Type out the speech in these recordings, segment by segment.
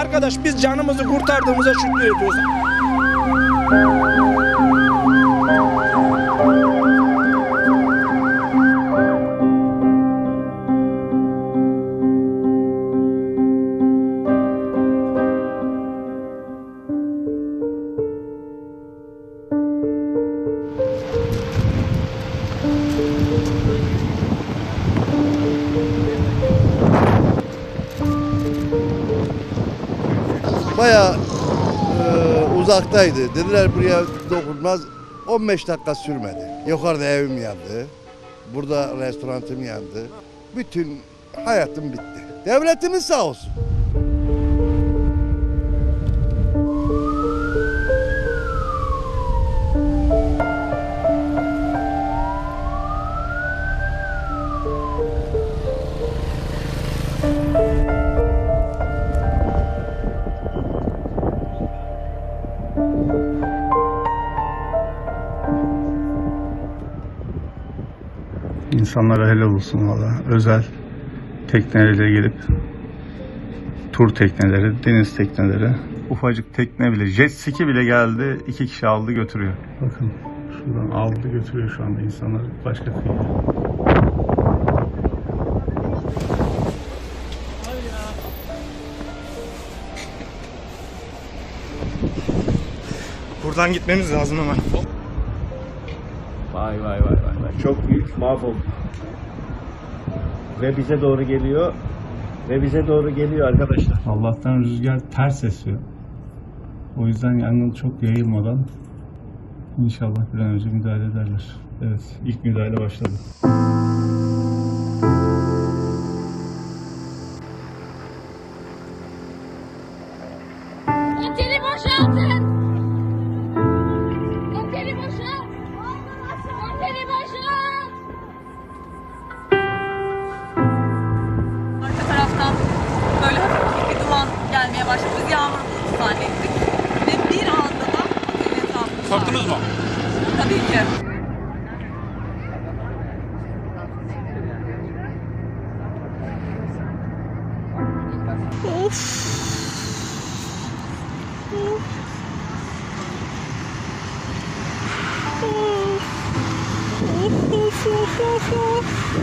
Arkadaş biz canımızı kurtardığımıza şükrediyoruz. Bayağı e, uzaktaydı. Dediler buraya dokunmaz. 15 dakika sürmedi. Yukarıda evim yandı. Burada restoranım yandı. Bütün hayatım bitti. Devletimiz sağ olsun. İnsanlara helal olsun valla. Özel teknelerle gelip tur tekneleri, deniz tekneleri, ufacık tekne bile, jet ski bile geldi. iki kişi aldı götürüyor. Bakın şuradan aldı götürüyor şu anda insanlar başka kıyıya. Buradan gitmemiz lazım hemen. Vay vay vay vay. Çok büyük mahvolduk. Ve bize doğru geliyor. Ve bize doğru geliyor arkadaşlar. Allah'tan rüzgar ters esiyor. O yüzden yangın çok yayılmadan inşallah bir an önce müdahale ederler. Evet, ilk müdahale başladı. Oteli boşaltın. Korktunuz mu? Tabii ki.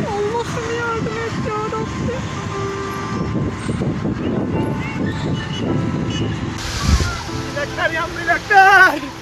Allah'ım yardım et ya Rabbi. Bilekler yandı bilekler.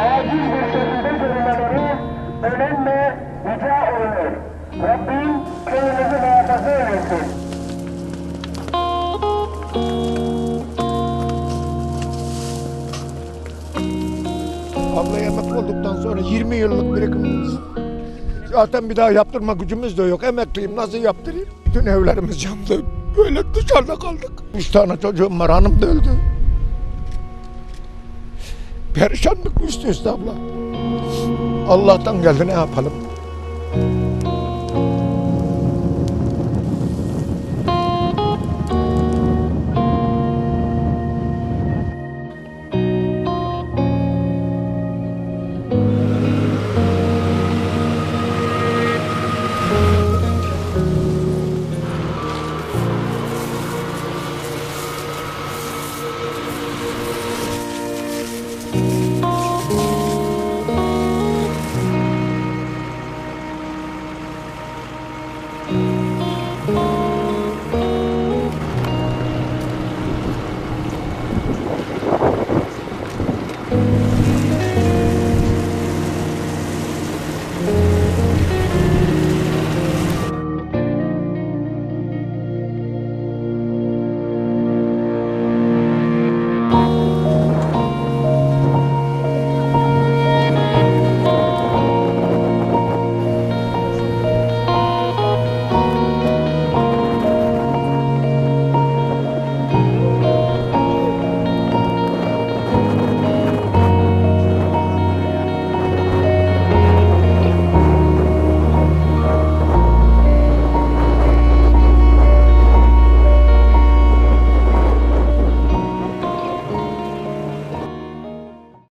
Acil bir şekilde görülmeleri önemli rica olunur. Rabbim köyümüzü muhafaza eylesin. Abla emekli olduktan sonra 20 yıllık birikimimiz. Zaten bir daha yaptırma gücümüz de yok. Emekliyim nasıl yaptırayım? Bütün evlerimiz yandı. Böyle dışarıda kaldık. Üç tane çocuğum var hanım da öldü. Perişanlık üstü üste abla. Allah'tan geldi ne yapalım.